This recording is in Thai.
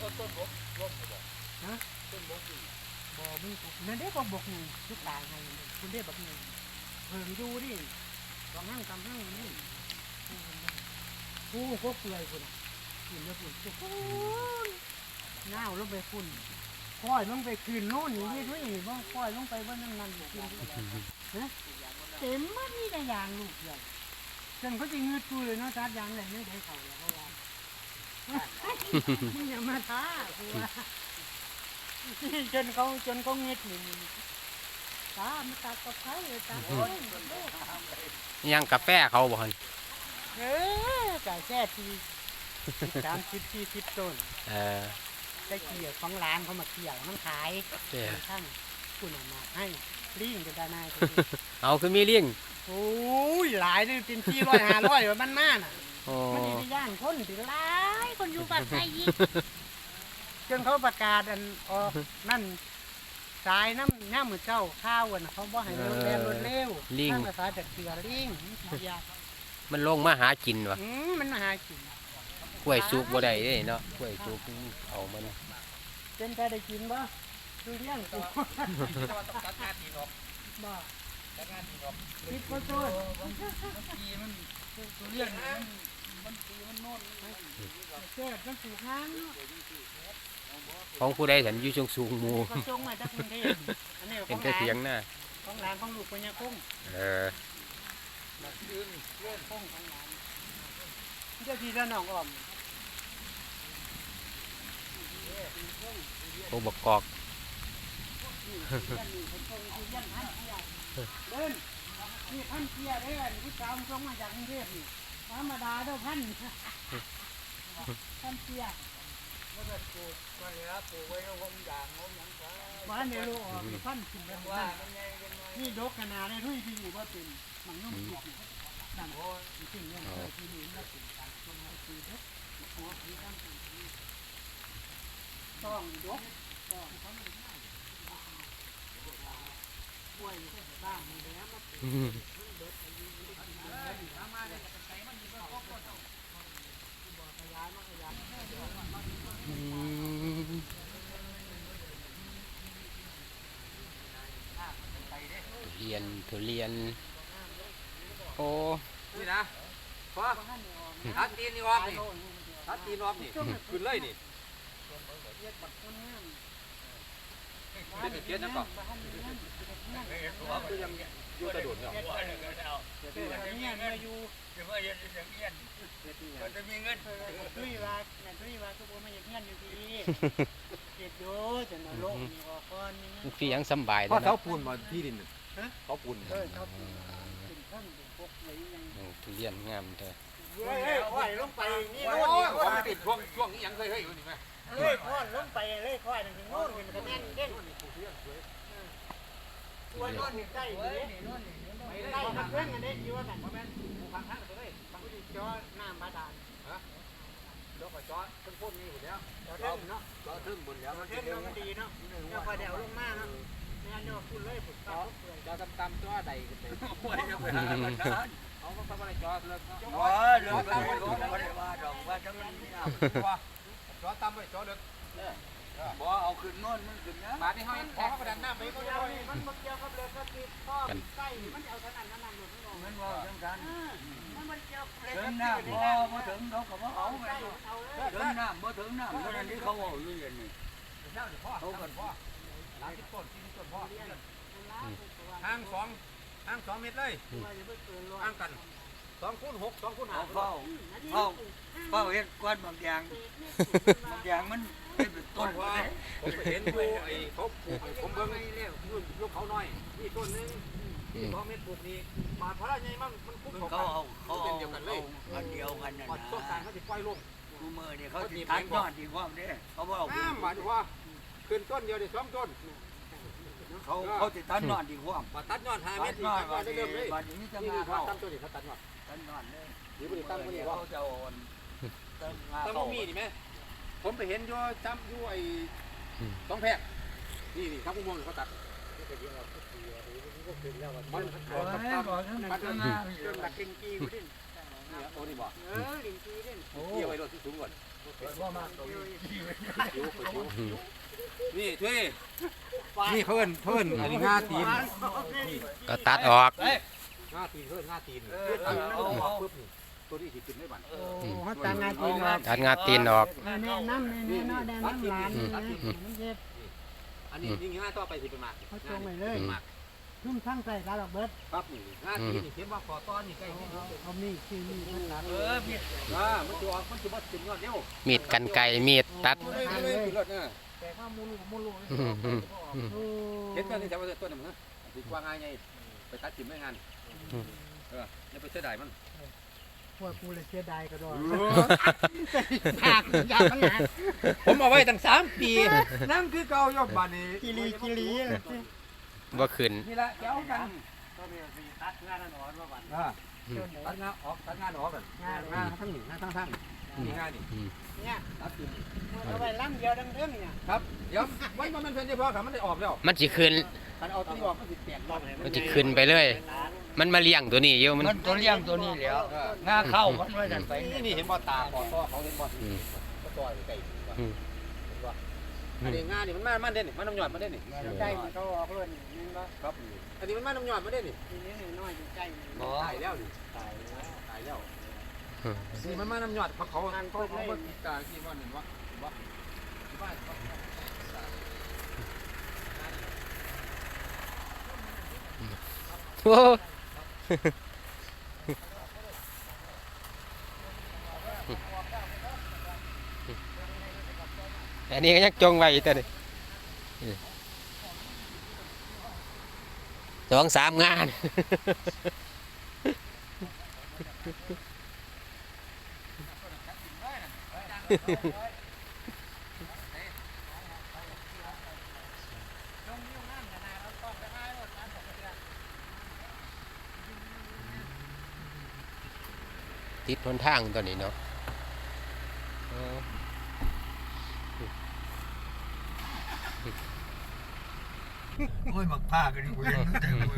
ต้นบกร่มบ่ฮะต้นบกอยู่บ่มีกูนั่นเด้บ่บกนี่งทุกตายให้คุณเด้บักหนี่งเพิ่งดูดิสองห้างกำห้างนี่กูก็เปลือยคุณน่ะกินแล้วคุณจะคุณง่าวลงไปคุณปล่อยลงไปคืนโน่นอยู่นี่ด้วยนี่บ่ปล่อยลงไปว่านั่นนั่นอยู่กินฮะเต็มมันนี่แต่ยางลูกใหญ่จนเขาจะงืดกูเลยเนาะตัดยางไหนไม่ได้เขาแล้ว มึงอย่ามาท้ากูว่าจนเขาจนเขาเงียบหนึ่งตามาตากับใครเลยตาโอ้ยยังกาแฟเขาบ่หั่นเออไก่แค่ทีสามสิบสี่สิบต้นเออได้เกี่ยวของร้านเขามาเกี่ยวมันขายเจ้ท่านคุณเอามาให้ลิงกันได้นายเอาคือมีเลี้ยงโอ้ยหลายนี่เป็นที่ร้อยห้าร้อยว่ามันมากน่ะโอ้ มันอยู่ในย่านคนถึงหลายคนอยู่บ้านไทยอีกจนเขาประกาศอันออกนั่นสายน้ำน้ำมือเจ้าข้าวอันเขาบ่ให้รถเร็วรถเร็วทางภาษาจากเสือลิงมันยากมันลงมาหากินวะอืมมันหากินกล้วยสุกบ่ได้เด้เนาะกล้วยสุกเอามันเป็นแต่ได้กินบ่ดูเลี้ยงกูแต่ว่าต้องตัดงานดีออกบ่ตัดงานดีออกคิดบ่โทษปีมันตัว เลี้ยงนี่มันมันปีมันโน่นเกิดมันปลูกห้างของผู้ใดสันอยู่สูงสูงๆหมู่เขาจงมาจากกรุงเทพอันนี้ขเห็อนงแต่เสียงร้านน่ะของร้านของลูกปัญญาคุ้งเออยืนเลื่อนคุ้งของร้านเจ้าที่ละน้องอ้อมโอ้บักกอกเดินนี่พันเกียร์เด้อผู้สาวมันส่งมาจากกรุงเทพนี่ ธรรมดาเด้อพันพันเกียร์ก็จะปลูกไว้แล้วปลูกไว้แล้วผมอย่างผมหยังก็บ้านในโลกออกพันขึ้นไปว่าว่ามันไงกันไงนี่ดกขนาดได้รุ่ยที่นี่ว่าเป็นมันนุ่มจิตนั่นโอ้ยจริงๆเนี่ยเคยที่นี่แล้วเป็นการชมไอ้คือเด็กหัวผีตั้งต้องดกต้องเขาไม่ได้ป่วยก็บ้างมีแล้วมา อืม ขยายมาขยาย อืมทุเรียนทุเรียน โอ้นี่นะพอตัดตีนนี่ออกนี่ตัดตีนออกนี่ขึ้นเลยนี่เป็นเกียรตินะก่อนคือยังอยู่กระโดดเนาะเนี่ยมาอยู่เดี๋ยวว่าเย็นอย่างเงี้ยมันจะมีเงินดุยว่าเนี่ยดุยว่าก็บ่มาอย่างเงี้ยอยู่ดีเจ็บอยู่จะนรกนี่ออกก่อนนี่มันคือหยังสำบายพ่อเด้อเขาเนาะปูนมาที่ดิน เขาปูนเออชอบกินข้าวเป็นพวกไหนยังโอ้ทุเรียนงามแท้เฮ้ยเฮ้ยพ่อยลงไปนี่โอ้โน่นยผมติดช่วงช่วงนี้ยังเคยเฮ้ยอยู่นี่ไหมเฮ้ยพ่อยลงไปเลยพ่อยนั่นถึงโน่นเป็นคะแนนเด่นตัวโน่นนี่ใกล้อยู่เด้ใกล้มันเพื่อนกันเด้อยู่ว่ากันแม่นผูกพันทั้งเลยผู้ที่จอน้ำบาดาลเดี๋ยวก็จอดต้นพ่นนี่หมดแล้วจอเด่นเนาะจอดถึงหมดแล้วมันเด่นเนาะมันดีเนาะเดี๋ยวพอเดี๋ยวลงมาเนาะ แม่นโยคุณเลยฝึกต่อจอดตำๆตัวใดกันไปโอ้ยยังไปหากันเอาก็ทำอะไรจอดเลยอ๋อเรื่องตามไปรู้ไม่ได้ว่าดอกว่าจะมันยากจอตำไปจอเด็กบ่เอาขึ้นโน่นมันขึ้นนะบาดนี่เขาขอเขาดันหน้าไปก็ได้มันมันเกี่ยวกับเรือก็ติดข้อใกล้มันเอาเท่านั้นนั่นหมดทั้งหมดมันว่าจังกันมันมันเกี่ยวเรือถึก็งติดน้ำบ่บ่ถึงดอกก็บ่เอาเอาเลยถึงน้ำบ่ถึงน้ำเพราะนั้นที่เขาเอาอยู่อย่างนี้เขากันพ่อหลังที่ต้นที่ ต้นพ่อห่างสองห่างสองเมตรเลยห่างกันสองคูณหกสองคูณห้าเอาเข้าเข้าเข้าเฮ็ดก้อนบางอย่างบางอย่างมันเป็นต้นว่าเลยผมเห็นอยู่ไอ้เขาปลูกผมเบิ่งไอ้เนี่ยยุ่นลูกเขาน้อยนี่ต้นนึงอืที่มสองเมตรปลูกนี่มาพระราชใหญ่มันมันคุ้มเขาเอาเขาเป็เอานเดียวกันเลยอันเดียวกันน่ะพอต้นกลางนะเขาจะปล่อยลงกูมือนี่เขาสิตัดยอดดีกว่าเด้เขาบ่เอาน้ำหวานว่าขึ้นต้นเดียวได้สองต้น เขาเขาสิตัดยอดดีกว่ามาตัดยอดห้าเมตัตดรยอดตัดยอว่าดได้นี่เริ่มเลยบัดนี้จะนี่มานี่ว่าเข้าตั้งตัวนี้เขาตัดยอดตัดยอดเลยนี่บริตั้งตัวนี้ว่าเขาจะอ่อนตั้งงาตั้งเข้ามีนี่ไหมผมไปเห็นอยู่จำอยู่ไอ้สองแพกนี่นี่ทั้งอุโมงค์เขาตัดมันโอ้ยบอกทั้งนั้นทั้งนั้นเรื่องหลักกินกีกูดิโอ้นี่บ่เออลินกีดิโอ้เกี่ยวไว้รถที่สูงก่อนเนี่ช่วยนี่เพิ่นเพิ่นอันนี้ง่าตีนก็ตัดออกง่าตีนเพิ่นง่าตีนเออเอาเอาเอาปึ๊บนี่ตัวนี้สิขึ้นได้บัดโอ้เขาตางานจริงออกตัดงาตีนออกแน่น้ำแน่ๆเนาะแน่น้ำหลานนี่นะมันเจ็บอันนี้นี่ง่าต่อไปสิเป็นหมากเขาจงไว้เลย หมากทุ่มทั้งใส่ตาดอกเบิดครับนี่ง่าตีนนี่เห็นว่าขอต้อนนี่ใกล้นี่เอามีดคือมีดมันหลานเออมีอ่ามันสิออกมันสิบ่ถึงยอดเดียวมีดกันไก่มีดตัดเลยเลยขึ้นรถเออแต่ข้ามูลูมูลูอืมอืมอืมโอ้เห็นตอนนี้จะว่าต้นมันสิกว่าง่ายไงไปตัดจิ้มได้งานเอออย่าไปเสียดายมันพวกกูเลยเสียดายก็ดอกปากอยากมันหนาผมเอาไว้ตั้งสามปีนั่งคือเก่ายอดบานนี่กิลีกิลี บ่ขึ้นนี่ละแก้วกันตัดงานนอนมาบัดอ่าตัดงานออกตัดงานออกกันงานงานทั้งหนึ่งงานทั้งทั้งนี่งานนี่เนี่ยตัดจิ้มเอาไปล้ำเดียวดังเรื่องเนี่ยครับเดี๋ยวไว้มันเป็นเฉพาะครับมันได้ออกแล้วมันสิขึ้นคันเอาที่ออกมันสิแตกรอบเลยมันสิขึ้นไปเลย มันมาเลี้ยงตัวนี้อยู่มันมันตัวเลี้ยงตัวนี้แหล้วงาเข้ามันไว้ดันไปนี่นี่เห็นบ่ตาปอดต่อเขาเห็นบ่อืมก็ต่อยไก่ อืมอันนี้งานนี่มันมามันเด่นนี่มันน้ำหยอดมันเด่นนี่ใจมันเขาออกเลยนี่ก็ครับอันนี้มันมาน้ำหยอดมันเด่นนี่ทีนี้น้อยอยู่ใจบ่ตายแล้วดิตายแล้วตายแล้วนี่มันมาน้ำหยอดเขาเขาเขาเขาเขาติดตาที่ว่าหนึ่งว่าว่าว่าโอ้ อันนี้ก็ยังจงไว้อีกตัวนี้สองสามงานติดทนทางตัวนี้เนาะเอ้ยมักผ้ากันนี่กูยังรู้แต่กู